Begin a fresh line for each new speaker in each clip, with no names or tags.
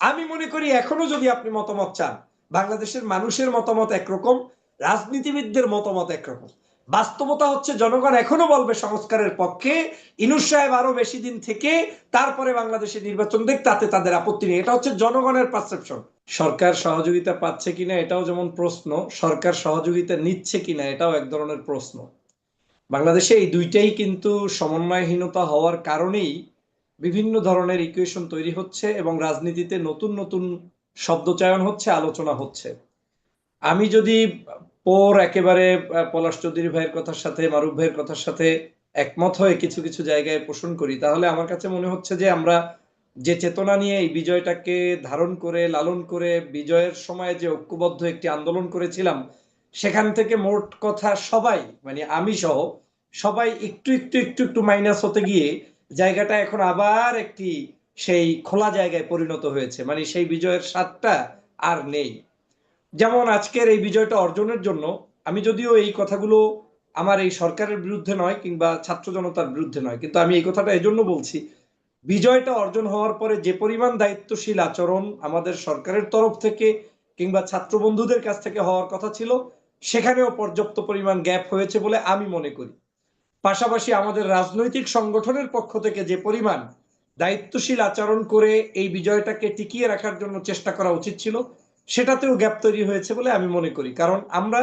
আমি মনে করি এখনও যদি আপনি মতামত চান, বাংলাদেশের মানুষের মতামত একরকম, রাজনীতিবিদদের মতামত একরকম। বাস্তবতা হচ্ছে জনগণ এখনও বলবে সংস্কারের পক্ষে, ইনুস সাহেব আরও বেশি দিন থেকে তারপরে বাংলাদেশে নির্বাচন দেখ, তাতে তাদের আপত্তি নেই। এটা হচ্ছে জনগণের পারসেপশন সরকার সহযোগিতা পাচ্ছে কিনা এটাও যেমন প্রশ্ন, সরকার সহযোগিতা নিচ্ছে কিনা এটাও এক ধরনের প্রশ্ন। বাংলাদেশে এই দুইটাই কিন্তু সমন্বয়হীনতা হওয়ার কারণেই বিভিন্ন ধরনের ইকুয়েশন তৈরি হচ্ছে এবং রাজনীতিতে নতুন নতুন শব্দচয়ন হচ্ছে, আলোচনা হচ্ছে। আমি যদি পর একেবারে পলাশ চৌধুরী ভাইয়ের কথার সাথে, মারুফ ভাইয়ের কথার সাথে একমত হয়ে কিছু কিছু জায়গায় পোষণ করি, তাহলে আমার কাছে মনে হচ্ছে যে আমরা যে চেতনা নিয়ে এই বিজয়টাকে ধারণ করে, লালন করে, বিজয়ের সময় যে ঐক্যবদ্ধ একটি আন্দোলন করেছিলাম, সেখান থেকে মোট কথা সবাই মানে আমি সহ, সবাই একটু একটু একটু একটু মাইনাস হতে গিয়ে জায়গাটা এখন আবার একটি সেই খোলা জায়গায় পরিণত হয়েছে। মানে সেই বিজয়ের স্বাদটা আর নেই। যেমন আজকের এই বিজয়টা অর্জনের জন্য আমি যদিও এই কথাগুলো আমার এই সরকারের বিরুদ্ধে নয় কিংবা ছাত্র জনতার বিরুদ্ধে নয়, কিন্তু আমি এই কথাটা এজন্য বলছি, বিজয়টা অর্জন হওয়ার পরে যে পরিমাণ দায়িত্বশীল আচরণ আমাদের সরকারের তরফ থেকে কিংবা ছাত্র বন্ধুদের কাছ থেকে হওয়ার কথা ছিল, সেখানেও পর্যাপ্ত পরিমাণ গ্যাপ হয়েছে বলে আমি মনে করি। পাশাপাশি আমাদের রাজনৈতিক সংগঠনের পক্ষ থেকে যে পরিমাণ দায়িত্বশীল আচরণ করে এই বিজয়টাকে টিকিয়ে রাখার জন্য চেষ্টা করা উচিত ছিল, সেটাতেও গ্যাপ তৈরি হয়েছে বলে আমি মনে করি। কারণ আমরা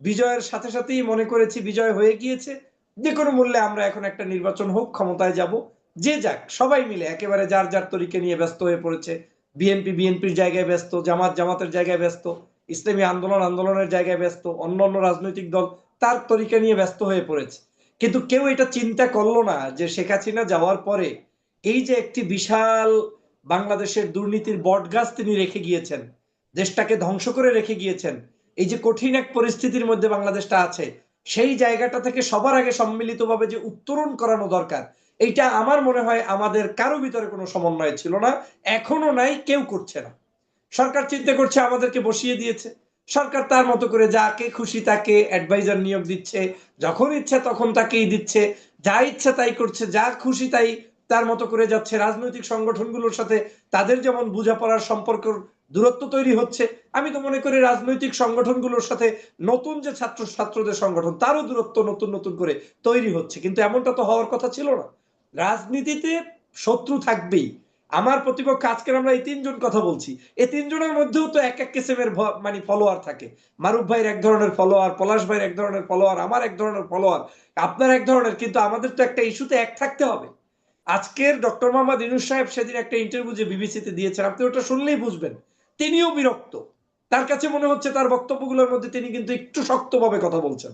বিজয়ের সাথে সাথেই মনে করেছি বিজয় হয়ে গিয়েছে, যে কোনো মূল্যে আমরা এখন একটা নির্বাচন হোক, ক্ষমতায় যাব, যে যাক, সবাই মিলে একেবারে যার যার তরিকে নিয়ে ব্যস্ত হয়ে পড়েছে। বিএনপি বিএনপির জায়গায় ব্যস্ত, জামাত জামাতের জায়গায় ব্যস্ত, ইসলামী আন্দোলন আন্দোলনের জায়গায় ব্যস্ত অন্য অন্য রাজনৈতিক দল তার তরিকা নিয়ে ব্যস্ত হয়ে পড়েছে। কিন্তু কেউ এটা চিন্তা করল না যে শেখ হাসিনা যাওয়ার পরে এই যে একটি বিশাল বাংলাদেশের দুর্নীতির বটগাছ তিনি রেখে গিয়েছেন, দেশটাকে ধ্বংস করে রেখে গিয়েছেন, এই যে কঠিন এক পরিস্থিতির মধ্যে বাংলাদেশটা আছে, সেই জায়গাটা থেকে সবার আগে সম্মিলিতভাবে যে উত্তরণ করানো দরকার, এইটা আমার মনে হয় আমাদের কারও ভিতরে কোনো সমন্বয় ছিল না, এখনও নাই, কেউ করছে না। সরকার চিন্তা করছে আমাদেরকে বসিয়ে দিয়েছে। সরকার তার মতো করে যাকে খুশি তাকে অ্যাডভাইজার নিয়োগ দিচ্ছে, যখন ইচ্ছা তখন তাকেই দিচ্ছে, যা ইচ্ছা তাই করছে, যা খুশি তাই তার মতো করে যাচ্ছে। রাজনৈতিক সংগঠনগুলোর সাথে তাদের যেমন বোঝাপড়ার সম্পর্ক দূরত্ব তৈরি হচ্ছে, আমি তো মনে করি রাজনৈতিক সংগঠনগুলোর সাথে নতুন যে ছাত্র ছাত্রদের সংগঠন, তারও দূরত্ব নতুন নতুন করে তৈরি হচ্ছে। কিন্তু এমনটা তো হওয়ার কথা ছিল না। রাজনীতিতে শত্রু থাকবেই। আমার প্রতিপক্ষ, আজকের আমরা এই তিনজন কথা বলছি। এই তিনজনের মধ্যেও তো এক এক কিসেমের মানে ফলোয়ার থাকে। মারুফ ভাইয়ের এক ধরনের ফলোয়ার পলাশ ভাইয়ের এক ধরনের ফলোয়ার আমার এক ধরনের ফলোয়ার আপনার এক ধরনের, কিন্তু আমাদের তো একটা ইস্যুতে এক থাকতে হবে। আজকের ডক্টর মোহাম্মদ ইনুস সাহেব সেদিন একটা ইন্টারভিউ যে বিবিসিতে দিয়েছেন, আপনি ওটা শুনলেই বুঝবেন। তিনিও বিরক্ত। তার কাছে মনে হচ্ছে তার বক্তব্যগুলোর মধ্যে তিনি কিন্তু একটু শক্তভাবে কথা বলছেন।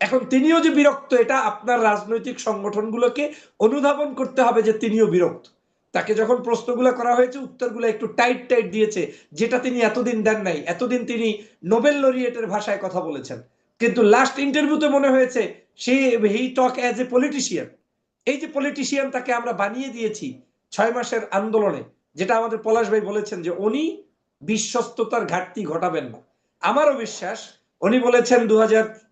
এখন তিনিও যে বিরক্ত, এটা আপনার রাজনৈতিক সংগঠনগুলোকে অনুধাবন করতে হবে যে তিনিও বিরক্ত। তাকে যখন প্রশ্নগুলো করা হয়েছে, উত্তরগুলো একটু টাইট টাইট দিয়েছে, যেটা তিনি এতদিন দেন নাই, এতদিন তিনি নোবেল লরিয়েটের ভাষায় কথা বলেছেন। কিন্তু লাস্ট ইন্টারভিউতে মনে হয়েছে, সে হি টক অ্যাজ এ পলিটিশিয়ান এই যে পলিটিশিয়ান তাকে আমরা বানিয়ে দিয়েছি ছয় মাসের আন্দোলনে, যেটা আমাদের পলাশ ভাই বলেছেন যে উনি বিশ্বস্ততার ঘাটতি ঘটাবেন না। আমারও বিশ্বাস, উনি বলেছেন দু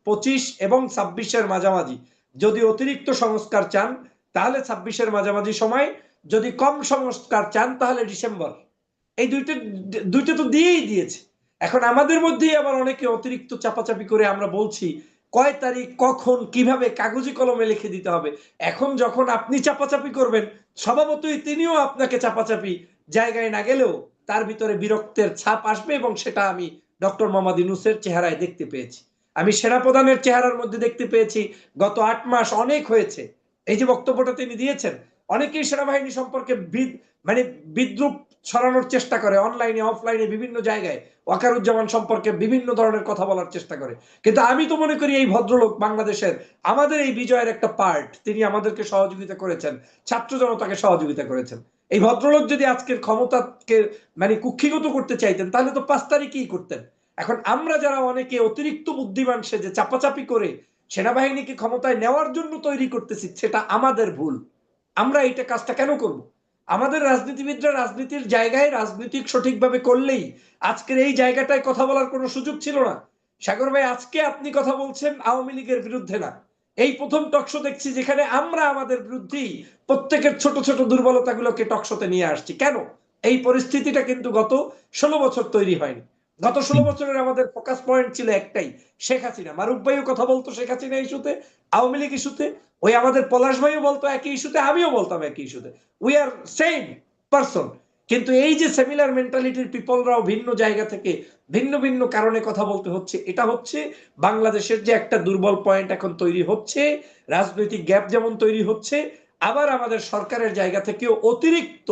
পঁচিশ এবং ছাব্বিশের মাঝামাঝি। যদি অতিরিক্ত সংস্কার চান, তাহলে ছাব্বিশের মাঝামাঝি সময় যদি কম সংস্কার চান তাহলে ডিসেম্বর। এই দুইটা দুইটা তো দিয়েই দিয়েছে। এখন আমাদের মধ্যেই আবার অনেকে অতিরিক্ত চাপাচাপি করে আমরা বলছি, কয় তারিখ, কখন, কীভাবে, কাগজে কলমে লিখে দিতে হবে। এখন যখন আপনি চাপাচাপি করবেন, স্বভাবতই তিনিও আপনাকে চাপাচাপি জায়গায় না গেলেও তার ভিতরে বিরক্তের ছাপ আসবে এবং সেটা আমি ডক্টর মোহাম্মদ ইনুসের চেহারায় দেখতে পেয়েছি। আমি সেনাপ্রধানের চেহারার মধ্যে দেখতে পেয়েছি, গত আট মাস অনেক হয়েছে। এই যে বক্তব্যটা তিনি দিয়েছেন অনেকেই সেনাবাহিনী সম্পর্কে মানে বিদ্রুপ ছড়ানোর চেষ্টা করে অনলাইনে অফলাইনে বিভিন্ন জায়গায়। ওয়াকারুজ্জামান সম্পর্কে বিভিন্ন ধরনের কথা বলার চেষ্টা করে। কিন্তু আমি তো মনে করি এই ভদ্রলোক বাংলাদেশের, আমাদের এই বিজয়ের একটা পার্ট তিনি আমাদেরকে সহযোগিতা করেছেন, ছাত্র জনতাকে সহযোগিতা করেছেন। এই ভদ্রলোক যদি আজকের ক্ষমতাকে মানে কুক্ষিগত করতে চাইতেন, তাহলে তো পাঁচ তারিখেই করতেন। এখন আমরা যারা অনেকে অতিরিক্ত বুদ্ধিমান সেজে চাপাচাপি করে সেনাবাহিনীকে ক্ষমতায় নেওয়ার জন্য তৈরি করতেছি, সেটা আমাদের ভুল। আমরা এইটা কাজটা কেন করব? আমাদের রাজনীতিবিদরা রাজনীতির জায়গায় রাজনীতিক সঠিকভাবে করলেই আজকের এই জায়গাটায় কথা বলার কোনো সুযোগ ছিল না। সাগর ভাই, আজকে আপনি কথা বলছেন আওয়ামী লীগের বিরুদ্ধে না। এই প্রথম টকশো দেখছি যেখানে আমরা আমাদের বিরুদ্ধেই প্রত্যেকের ছোট ছোট দুর্বলতাগুলোকে টকশোতে নিয়ে আসছি। কেন? এই পরিস্থিতিটা কিন্তু গত ষোলো বছর তৈরি হয়নি। গত ষোলো বছরের আমাদের ফোকাস পয়েন্ট ছিল একটাই, শেখ হাসিনা। মারুফ ভাইও কথা বলতো শেখ হাসিনা ইস্যুতে, আওয়ামী লীগ ইস্যুতে, ওই আমাদের পলাশ ভাইও বলতো একই ইস্যুতে, আমিও বলতাম একই ইস্যুতে। উই আর সেম পারসন কিন্তু এই যে সেমিলার মেন্টালিটির পিপলরাও ভিন্ন জায়গা থেকে ভিন্ন ভিন্ন কারণে কথা বলতে হচ্ছে, এটা হচ্ছে বাংলাদেশের যে একটা দুর্বল পয়েন্ট এখন তৈরি হচ্ছে, রাজনৈতিক গ্যাপ যেমন তৈরি হচ্ছে, আবার আমাদের সরকারের জায়গা থেকেও অতিরিক্ত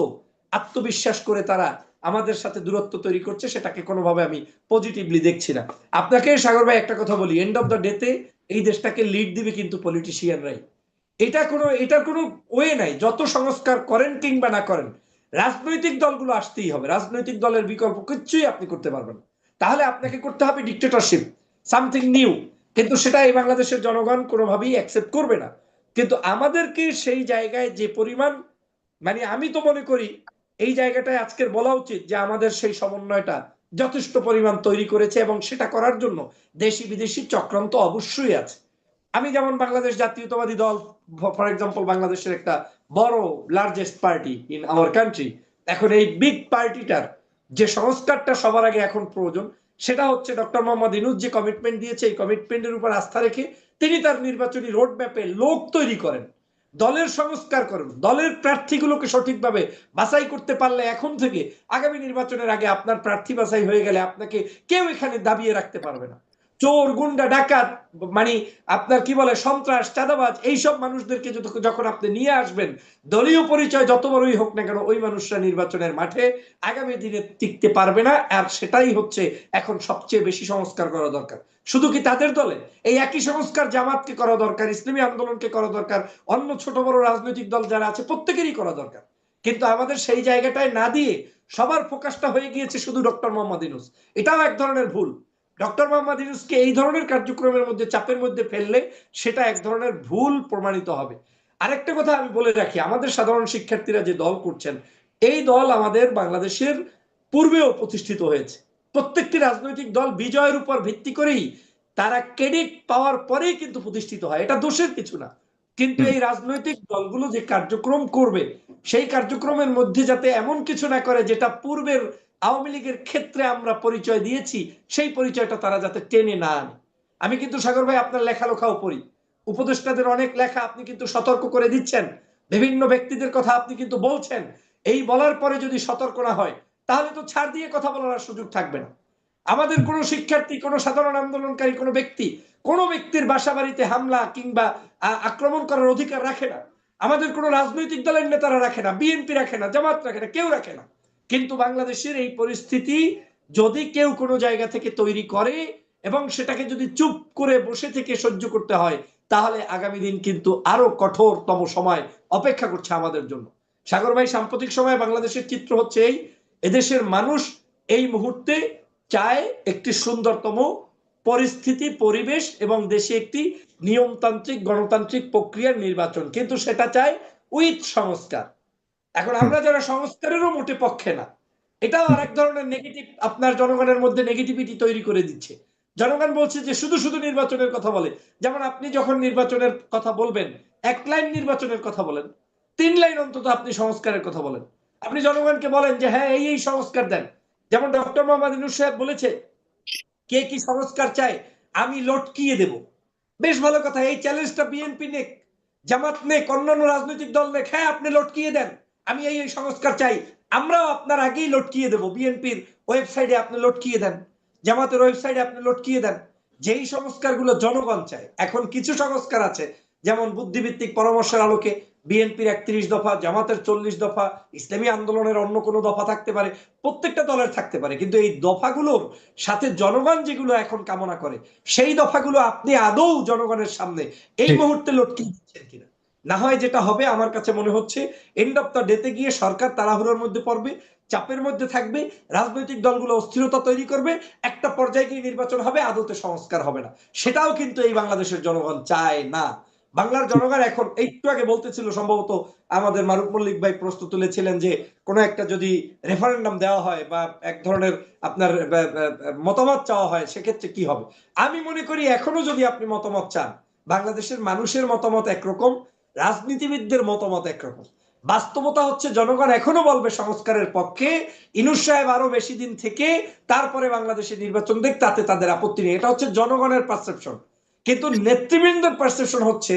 আত্মবিশ্বাস করে তারা আমাদের সাথে দূরত্ব তৈরি করছে, সেটাকে কোনোভাবে আমি পজিটিভলি দেখছি না। আপনাকে সাগর ভাই একটা কথা বলি এন্ড অফ দ্য ডেতে এই দেশটাকে লিড দিবে কিন্তু পলিটিশিয়ানরাই এটা কোনো, এটার কোনো ওয়ে নাই, যত সংস্কার করেন কিংবা না করেন, রাজনৈতিক দলগুলো আসতেই হবে। রাজনৈতিক দলের বিকল্প কিচ্ছুই আপনি করতে পারবেন তাহলে আপনাকে করতে হবে ডিক্টেটরশিপ সামথিং নিউ কিন্তু সেটা এই বাংলাদেশের জনগণ কোনোভাবেই অ্যাকসেপ্ট করবে না। কিন্তু আমাদেরকে সেই জায়গায় যে পরিমাণ মানে আমি তো মনে করি এই জায়গাটায় আজকের বলা উচিত যে আমাদের সেই সমন্বয়টা যথেষ্ট পরিমাণ তৈরি করেছে এবং সেটা করার জন্য দেশি বিদেশি চক্রান্ত অবশ্যই আছে। আমি যেমন বাংলাদেশ জাতীয়তাবাদী দল ফর এক্সাম্পল বাংলাদেশের একটা বড় largest party in our country এখন এই বিগ পার্টিটার যে সংস্কারটা সবার আগে এখন প্রয়োজন, সেটা হচ্ছে ডক্টর মোহাম্মদ ইনুজ যে কমিটমেন্ট দিয়েছে, এই কমিটমেন্টের উপর আস্থা রেখে তিনি তার নির্বাচনী রোড ম্যাপে লোক তৈরি করেন। দলের সংস্কার করুন, দলের প্রার্থীগুলোকে সঠিকভাবে বাছাই করতে পারলে এখন থেকে আগামী নির্বাচনের আগে আপনার প্রার্থী বাছাই হয়ে গেলে আপনাকে কেউ এখানে দাবিয়ে রাখতে পারবে না। চোর, গুন্ডা, ডাকাত মানে আপনার কি বলে, সন্ত্রাস, চাঁদাবাজ, এইসব মানুষদেরকে যখন আপনি নিয়ে আসবেন, দলীয় পরিচয় যত বড়ই হোক না কেন, ওই মানুষরা নির্বাচনের মাঠে আগামী দিনে টিকতে পারবে না, আর সেটাই হচ্ছে এখন সবচেয়ে বেশি সংস্কার করা দরকার। শুধু কি তাদের দলে? এই একই সংস্কার জামাতকে করা দরকার, ইসলামী আন্দোলনকে করা দরকার, অন্য ছোট বড় রাজনৈতিক দল যারা আছে, প্রত্যেকেরই করা দরকার। কিন্তু আমাদের সেই জায়গাটায় না দিয়ে সবার ফোকাসটা হয়ে গিয়েছে শুধু ডক্টর মোহাম্মদ ইনুস এটাও এক ধরনের ভুল। ডক্টর মোহাম্মদ ইউনুসকে এই ধরনের কার্যক্রমের মধ্যে, চাপের মধ্যে ফেললে সেটা এক ধরনের ভুল প্রমাণিত হবে। আরেকটা কথা আমি বলে রাখি, আমাদের সাধারণ শিক্ষার্থীরা যে দল করছেন, এই দল আমাদের বাংলাদেশের পূর্বেও প্রতিষ্ঠিত হয়েছে। প্রত্যেকটি রাজনৈতিক দল বিজয়ের উপর ভিত্তি করেই তারা ক্রেডিট পাওয়ার পরেই কিন্তু প্রতিষ্ঠিত হয়। এটা দোষের কিছু না। কিন্তু এই রাজনৈতিক দলগুলো যে কার্যক্রম করবে, সেই কার্যক্রমের মধ্যে যাতে এমন কিছু না করে যেটা পূর্বের আওয়ামী লীগের ক্ষেত্রে আমরা পরিচয় দিয়েছি, সেই পরিচয়টা তারা যাতে টেনে না আনে। আমি কিন্তু সাগর ভাই আপনার লেখালেখাও পড়ি। উপদেষ্টাদের অনেক লেখা আপনি কিন্তু সতর্ক করে দিচ্ছেন। বিভিন্ন ব্যক্তিদের কথা আপনি কিন্তু বলছেন। এই বলার পরে যদি সতর্ক না হয়, তাহলে তো ছাড় দিয়ে কথা বলার সুযোগ থাকবে না। আমাদের কোনো শিক্ষার্থী, কোনো সাধারণ আন্দোলনকারী, কোনো ব্যক্তি, কোনো ব্যক্তির বাসা বাড়িতে হামলা কিংবা আক্রমণ করার অধিকার রাখে না। আমাদের কোনো রাজনৈতিক দলের নেতারা রাখে না, বিএনপি রাখে না, জামাত রাখে না, কেউ রাখে না। কিন্তু বাংলাদেশের এই পরিস্থিতি যদি কেউ কোনো জায়গা থেকে তৈরি করে এবং সেটাকে যদি চুপ করে বসে থেকে সহ্য করতে হয়, তাহলে আগামী দিন কিন্তু আরও কঠোরতম সময় অপেক্ষা করছে আমাদের জন্য। সাগর ভাই, সাম্প্রতিক সময়ে বাংলাদেশের চিত্র হচ্ছে এই। এদেশের মানুষ এই মুহূর্তে চায় একটি সুন্দরতম পরিস্থিতি, পরিবেশ এবং দেশে একটি নিয়মতান্ত্রিক, গণতান্ত্রিক প্রক্রিয়ার নির্বাচন। কিন্তু সেটা চায় উইথ সংস্কার। এখন আমরা যারা সংস্কারেরও মোটে পক্ষে না, এটাও আরেক ধরনের নেগেটিভ আপনার জনগণের মধ্যে নেগেটিভিটি তৈরি করে দিচ্ছে। জনগণ বলছে যে শুধু শুধু নির্বাচনের কথা বলে। যেমন আপনি যখন নির্বাচনের কথা বলবেন, এক লাইন নির্বাচনের কথা বলেন, তিন লাইন অন্তত আপনি সংস্কারের কথা বলেন। আপনি জনগণকে বলেন যে হ্যাঁ এই এই সংস্কার দেন। যেমন ডক্টর মোহাম্মদ ইনুস সাহেব বলেছে, কে কি সংস্কার চায়, আমি লটকিয়ে দেব। বেশ ভালো কথা, এই চ্যালেঞ্জটা বিএনপি নেক, জামাত নেক, অন্যান্য রাজনৈতিক দল নেক হ্যাঁ আপনি লটকিয়ে দেন। আমি এই সংস্কার চাই। আমরাও আপনার আগেই লটকিয়ে দেব। বিএনপির ওয়েবসাইটে আপনি লটকিয়ে দেন। জামাতের ওয়েবসাইটে আপনি লটকিয়ে দেন। যেই সংস্কারগুলো জনগণ চায়। এখন কিছু সংস্কার আছে যেমন বুদ্ধিভিত্তিক পরামর্শের আলোকে বিএনপির একত্রিশ দফা জামাতের চল্লিশ দফা ইসলামী আন্দোলনের অন্য কোনো দফা থাকতে পারে প্রত্যেকটা দলের থাকতে পারে। কিন্তু এই দফাগুলোর সাথে জনগণ যেগুলো এখন কামনা করে সেই দফাগুলো আপনি আদৌ জনগণের সামনে এই মুহূর্তে লটকিয়ে দিচ্ছেন কিনা? না হয় যেটা হবে, আমার কাছে মনে হচ্ছে এন্ড অফ দ্য ডেতে গিয়ে সরকার তাড়াহুড়োর মধ্যে পড়বে, চাপের মধ্যে থাকবে, রাজনৈতিক দলগুলো অস্থিরতা তৈরি করবে, একটা পর্যায়ে গিয়ে নির্বাচন হবে, আদতে সংস্কার হবে না। সেটাও কিন্তু এই বাংলাদেশের জনগণ চায় না। বাংলার জনগণ এখন একটু আগে বলতেছিল সম্ভবত আমাদের মারুফ মল্লিক ভাই প্রশ্ন তুলেছিলেন যে, কোনো একটা যদি রেফারেন্ডাম দেওয়া হয় বা এক ধরনের আপনার মতামত চাওয়া হয়, সেক্ষেত্রে কি হবে? আমি মনে করি এখনও যদি আপনি মতামত চান, বাংলাদেশের মানুষের মতামত একরকম রাজনীতিবিদদের মতামত একরকম বাস্তবতা হচ্ছে জনগণ এখনও বলবে সংস্কারের পক্ষে, ইনুস সাহেব আরও বেশি দিন থেকে তারপরে বাংলাদেশে নির্বাচন দেখ, তাতে তাদের আপত্তি নেই। এটা হচ্ছে জনগণের পারসেপশন কিন্তু নেতৃবৃন্দের পারসেপশন হচ্ছে,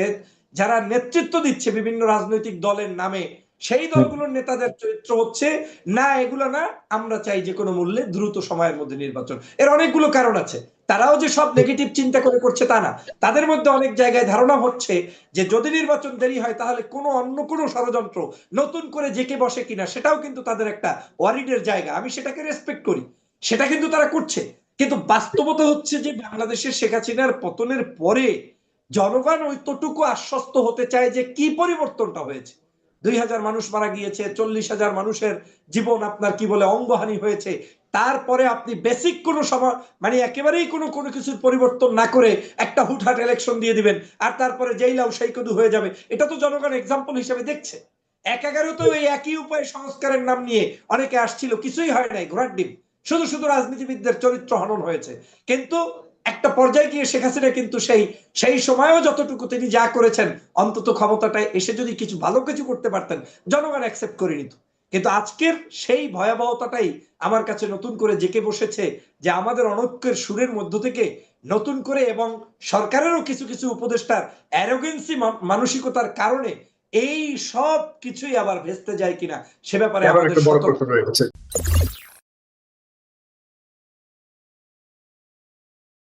যারা নেতৃত্ব দিচ্ছে বিভিন্ন রাজনৈতিক দলের নামে সেই দলগুলোর নেতাদের চরিত্র হচ্ছে না এগুলো না আমরা চাই যে কোনো মূল্যে দ্রুত সময়ের মধ্যে নির্বাচন। এর অনেকগুলো কারণ আছে। তারাও যে সব নেগেটিভ চিন্তা করে করছে তা না। তাদের মধ্যে অনেক জায়গায় ধারণা হচ্ছে যে যদি নির্বাচন দেরি হয় তাহলে কোনো অন্য কোনো ষড়যন্ত্র নতুন করে জেকে বসে কিনা সেটাও কিন্তু তাদের একটা ওয়ারিডের জায়গা। আমি সেটাকে রেসপেক্ট করি। সেটা কিন্তু তারা করছে। কিন্তু বাস্তবতা হচ্ছে যে বাংলাদেশের শেখ হাসিনার পতনের পরে জনগণ ওইতটুকু আশ্বস্ত হতে চায় যে কি পরিবর্তনটা হয়েছে। দুই হাজার মানুষ মারা গিয়েছে, চল্লিশ হাজার মানুষের জীবন আপনার কি বলে অঙ্গহানি হয়েছে। তারপরে আপনি বেসিক কোনো সময় মানে একেবারেই কোনো কোনো কিছুর পরিবর্তন না করে একটা হুটহাট ইলেকশন দিয়ে দিবেন, আর তারপরে যেই লাউ সেই কদু হয়ে যাবে। এটা তো জনগণ এক্সাম্পল হিসেবে দেখছে। এক এগারোতেও এই একই উপায়ে সংস্কারের নাম নিয়ে অনেকে আসছিল, কিছুই হয় নাই, ঘোড়ার ডিম। শুধু শুধু রাজনীতিবিদদের চরিত্র হনন হয়েছে। কিন্তু একটা পর্যায়ে গিয়ে শেখ হাসিনা কিন্তু সেই সেই সময়ও যতটুকু তিনি যা করেছেন অন্তত ক্ষমতাটায় এসে যদি কিছু ভালো কিছু করতে পারতেন জনগণ অ্যাকসেপ্ট করে নিত। কিন্তু আজকের সেই ভয়াবহতাটাই আমার কাছে নতুন করে জেকে বসেছে যে আমাদের অনৈক্যের সুরের মধ্য থেকে নতুন করে এবং সরকারেরও কিছু কিছু উপদেষ্টার অ্যারোগেন্সি মানসিকতার কারণে এই সব কিছুই আবার ভেস্তে যায় কিনা সে ব্যাপারে আমাদের